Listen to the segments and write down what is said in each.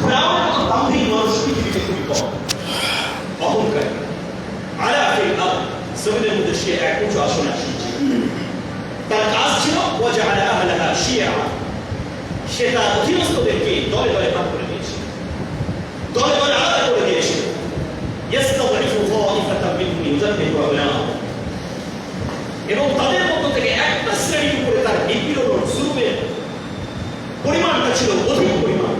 ফেরাউনের মতো দাম্ভিক মানুষ পৃথিবীতে খুবই কম অহংকারী আলা ফিল আরদ জমিনের মধ্যে সে এক উঁচু আসনে আসছে তার কাজ ছিল ওয়াজআলা আহলাহা শিয়া সে তার অধীনস্থদেরকে দলে দলে ভাগ করে দিয়েছে দলে দলে আলাদা করে দিয়েছে ইয়াস্তাযিফু তাইফাতাম মিনহুম ইউযাব্বিহু আবনাআহুম এবং তাদের মধ্য থেকে একটা শ্রেণির উপরে তার নিপীড়ন ও জুলুমের পরিমাণটা ছিল অধিক পরিমাণ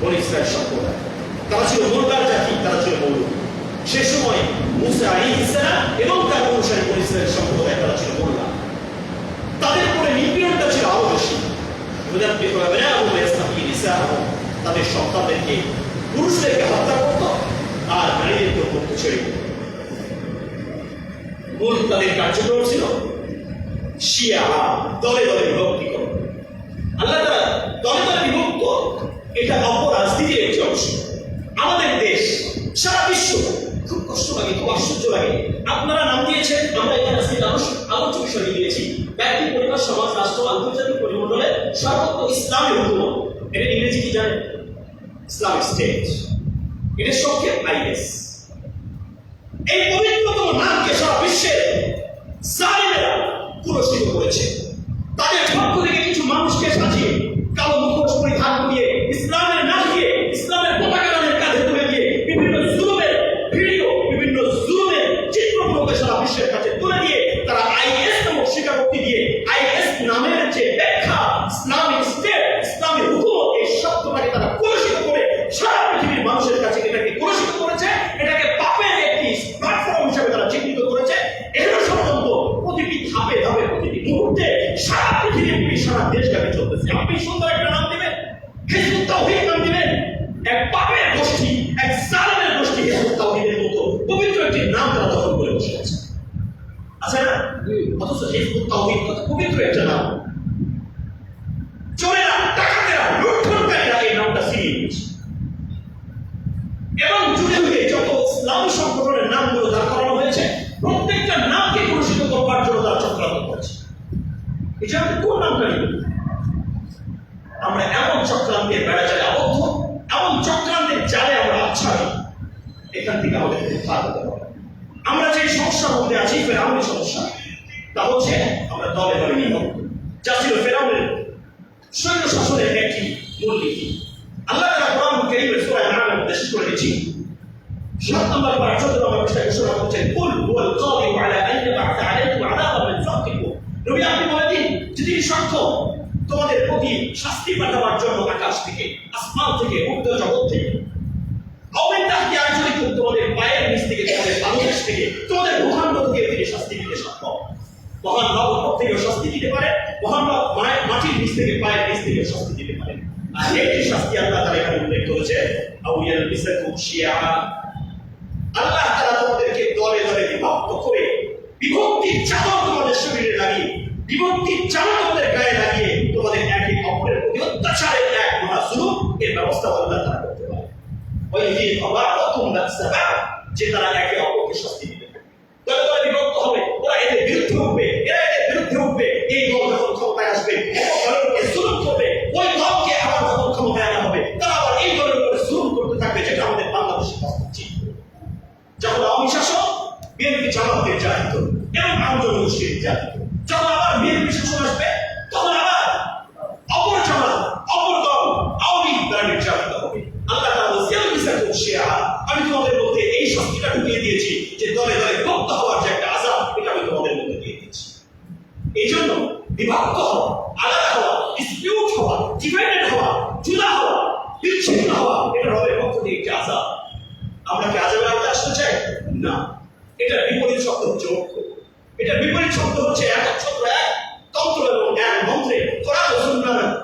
বনি ইসরায়েল সম্প্রদায় তারা ছিল মোল্লার জাতি তারা ছিল মৌল সে সময় ইসরা এবং তার অনুসারী ইসরায়েল সম্প্রদায় তারা ছিল বললাম তাদের উপরে নিপীড়নটা ছিল আরও বেশি তাদের সন্তানদেরকে পুরুষদেরকে হত্যা করত আর নারীদেরকে করতে ছেড়ে দিত মূল তাদের কার্যক্রম ছিল শিয়া দলে দলে বিভক্তি করো আল্লাহ তারা দলে দলে বিভক্ত এটা অপরাজনীতির একটি অংশ আমাদের দেশ সারা বিশ্ব খুব কষ্ট লাগে, খুব আশ্চর্য লাগে। আপনারা নাম দিয়েছেন, আমরা এখানে আজকে আলোচ- আলোচ্য বিষয় নিয়ে দিয়েছি ব্যক্তি, পরিবার, সমাজ, রাষ্ট্র, আন্তর্জাতিক পরিমণ্ডলে সর্বত্র ইসলামের হুকুম। এটা ইংরেজি কি জানেন? ইসলামিক স্টেট এটা সংক্ষেপ আইএস এই পবিত্রতম নামকে সারা বিশ্বের জালিমেরা পুরস্কৃত করেছে। বিশ্বের কাছে তুলে দিয়ে তারা আইএস নামক স্বীকারোক্তি দিয়ে আইএস নামের যে ব্যাখ্যা, ইসলামিক স্টেট, ইসলামিক হুকুমত, এই শব্দটাকে তারা কলুষিত করে সারা পৃথিবীর মানুষের কাছে এটাকে কলুষিত করেছে। এটাকে পাপের একটি প্ল্যাটফর্ম হিসেবে তারা চিহ্নিত করেছে। এগুলো সম্বন্ধ প্রতিটি ধাপে ধাপে, প্রতিটি মুহূর্তে সারা পৃথিবী সারা দেশব্যাপী চলতেছে। আপনি সুন্দর একটা নাম দিবেন হিজবুত তাওহীদ নাম দিবেন, এক পাপের অথচ হিজবুত তাওহীদ কত পবিত্র একটা নাম। চোরেরা, ডাকাতেরা, লুণ্ঠনকারীরা এই নামটা ছিনিয়ে নিয়েছে এবং যুগে যুগে যত ইসলাম সংগঠনের নামগুলো দাঁড় করানো হয়েছে, প্রত্যেকটা নামকে কলুষিত করবার জন্য তারা চক্রান্ত করেছে। এই যে আপনি কোন নামটা নেবেন আমরা এমন চক্রান্তের বেড়া জালে আবদ্ধ, এমন চক্রান্তের জালে আমরা আচ্ছাদিত এখান থেকে আমাদের হবে। আমরা যে সমস্যার মধ্যে আছি ফেরাউনের সমস্যা তা হচ্ছে, আমরা দলে দলে বিভক্ত যা ছিল ফেরাউনের সৈন্য শাসনের একটি মূলনীতি। আল্লাহ তাআলা কোরআন কারীমের সূরা আনআমের মধ্যে করে দিয়েছি। সাত নম্বর পারা চোদ্দ নম্বর পৃষ্ঠায় ঘোষণা করছেন, কুল হুয়াল কাদিরু আলা আন ইয়াবআথ আলাইকুম আযাবান মিন ফাওকিকুম নবী আপনি বলে দিন যে তিনি সক্ষম তোমাদের প্রতি শাস্তি পাঠাবার জন্য আকাশ থেকে, আসমান থেকে উর্ধ্ব জগৎ থেকে অবেন তাহতি আঞ্চলিক তোমাদের পায়ের নিচ থেকে, তোমাদের বাংলাদেশ থেকে, তোমাদের ভূখণ্ড থেকে তিনি শাস্তি দিতে সক্ষম। মহান রব উপর থেকেও শাস্তি দিতে পারে মহান রব মায়ের মাটির নিচ থেকে পায়ের নিচ থেকে শাস্তি দিতে পারে। আর একটি শাস্তি আল্লাহ তারা এখানে উল্লেখ করেছে আউয়াল আল্লাহ তারা তোমাদেরকে দলে দলে বিভক্ত করে বিভক্তির চাদর তোমাদের শরীরে লাগিয়ে, বিভক্তির চাদর তোমাদের গায়ে লাগিয়ে তোমাদের একে অপরের প্রতি অত্যাচারের এক এর ব্যবস্থা আল্লাহ তারা করতে পারে ওই যে রকম লাগছে যে তারা একে অপরকে শাস্তি দিতে পারে দলে দলে বিভক্ত হবে ওরা এদের বিরুদ্ধে উঠবে, এরা এদের বিরুদ্ধে উঠবে। এই দল যখন ক্ষমতায় আসবে দলের জুলুম করবে, ওই দলকে আবার যখন ক্ষমতায় আনা হবে। তারা আবার এই দলের উপরে জুলুম করতে থাকবে, যেটা আমাদের বাংলাদেশের বাস্তব যখন আওয়ামী বিএনপি জামাত নির্যাতিত এবং আন্দোলন গোষ্ঠী নির্যাতিত যখন আবার বিএনপি শাসন আসবে, তখন আবার অপর জামাত, অপর দল আওয়ামী লীগ দ্বারা হবে। আল্লাহ তাআলা বলছেন বিচার করছে আমি তোমাদের মধ্যে এই শক্তিটা ঢুকিয়ে দিয়েছি যে দলে দলে বিভক্ত হওয়ার যে একটা আজাব এটা আমি তোমাদের মধ্যে দিয়ে দিয়েছি এই জন্য বিভক্ত হওয়া, আলাদা হওয়া ডিসপিউট হওয়া ডিভাইডেড হওয়া, জুদা হওয়া, বিচ্ছিন্ন হওয়া, এটা রবের পক্ষ থেকে একটি আজাব। আমরা কি আজাবের আওতায় আসতে চাই? না। এটার বিপরীত শব্দ হচ্ছে এটার বিপরীত শব্দ হচ্ছে একচ্ছত্র এক তন্ত্র এবং এক মন্ত্রে কোরআন ও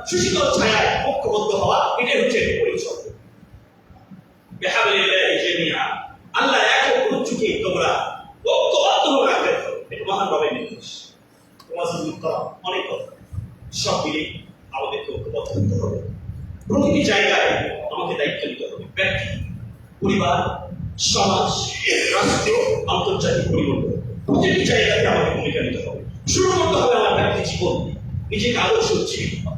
সুশীতল ছায়ায় ঐক্যবদ্ধ হওয়া, এটাই হচ্ছে বিপরীত শব্দ। বিহাবিলিল্লাহি জামিআ। আল্লাহ এক উচ্চকে তোমরা ঐক্যবদ্ধ হয়ে রাখতে হবে এটা মহান ভাবের নির্দেশ তোমার করা অনেক কথা। সব মিলে আমাদেরকে ঐক্যবদ্ধ হতে হবে। প্রতিটি জায়গায় দায়িত্ব নিতে হবে। ব্যক্তি, পরিবার, সমাজ, রাষ্ট্র, আন্তর্জাতিক পরিবর্তন। প্রতিটি জায়গাতে ভূমিকা নিতে হবে। শুরু করতে হবে আমার ব্যক্তি জীবন নিজেকে আদর্শ জীবিত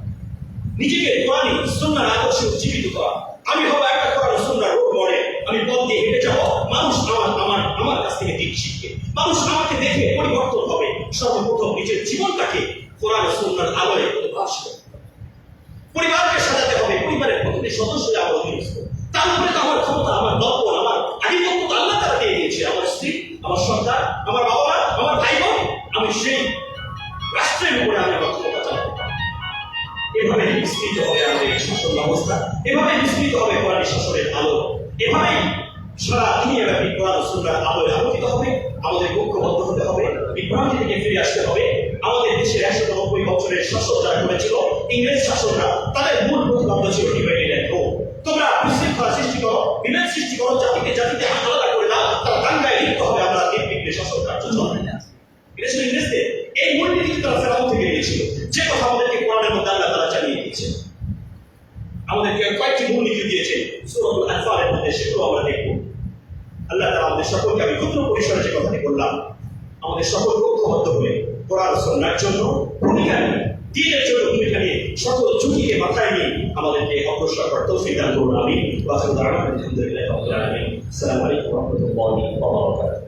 নিজেকে কোরআন আদর্শে উজ্জীবিত করা। আমি হব একটা কোরআন রোল মডেল আমি পথ দিয়ে হেঁটে যাব। মানুষ আমার আমার আমার কাছ থেকে দিক শিখবে। মানুষ আমাকে দেখে পরিবর্তন হবে। সর্বপ্রথম নিজের জীবনটাকে কোরআন সুন্নার আলোয় প্রকাশ পরিবারকে সাজাতে হবে, পরিবারের প্রতিটি সদস্য আমার অধীনস্থ তার উপরে তো আমার ক্ষমতা, আমার দর্পণ আমার আধিপত্য তো আল্লাহ তারা দিয়ে দিয়েছে। আমার স্ত্রী, আমার সন্তান, আমার বাবা আমার ভাই বোন আমি সেই রাষ্ট্রের উপরে আমি আমার ক্ষমতা চালাবো এভাবে বিস্তৃত হবে আমাদের শাসন ব্যবস্থা এভাবে বিস্তৃত হবে কোরআন শাসনের আলো, এভাবেই সারা দুনিয়াব্যাপী কোরআন সুন্দর আলোয় আলোকিত হবে, আমাদের ঐক্যবদ্ধ হতে হবে, বিভ্রান্তি থেকে ফিরে আসতে হবে। আমাদের দেশের একশো নব্বই বছরের শাসন যারা করেছিল, ইংরেজ শাসনরা তাদের মূল প্রতিবন্ধ ছিল ডিভাইডেড অ্যান্ড রোল তোমরা বিশৃঙ্খলা সৃষ্টি করো, বিভেদ সৃষ্টি করো, জাতিকে জাতিতে আলাদা করে দাও, তারা দাঙ্গায় লিপ্ত হবে আমরা নির্বিঘ্নে শাসন কার্য চলবে এটা ছিল ইংরেজদের। এই মূলনীতি তারা ফেরাউন থেকে নিয়েছিল। যে কথা আমাদেরকে কোরআনের মধ্যে আল্লাহ তারা জানিয়ে দিয়েছে। আমাদেরকে কয়েকটি মূলনীতি দিয়েছে। সুরতুল আনফালের মধ্যে সেগুলো আমরা দেখব। আল্লাহ আমাদের সকলকে আমি ক্ষুদ্র পরিসরে যে কথাটি বললাম, আমাদের সকল ঐক্যবদ্ধ হয়ে কোরআন সন্ন্যার জন্য ভূমিকা নিয়ে, দিনের জন্য ভূমিকা নিয়ে সকল ঝুঁকিকে মাথায় নিয়ে আমাদেরকে অগ্রসর করার তৌফিক করুন আমি দাঁড়ানো আলহামদুলিল্লাহ আসসালামু আলাইকুম রাহমাতুল্লাহি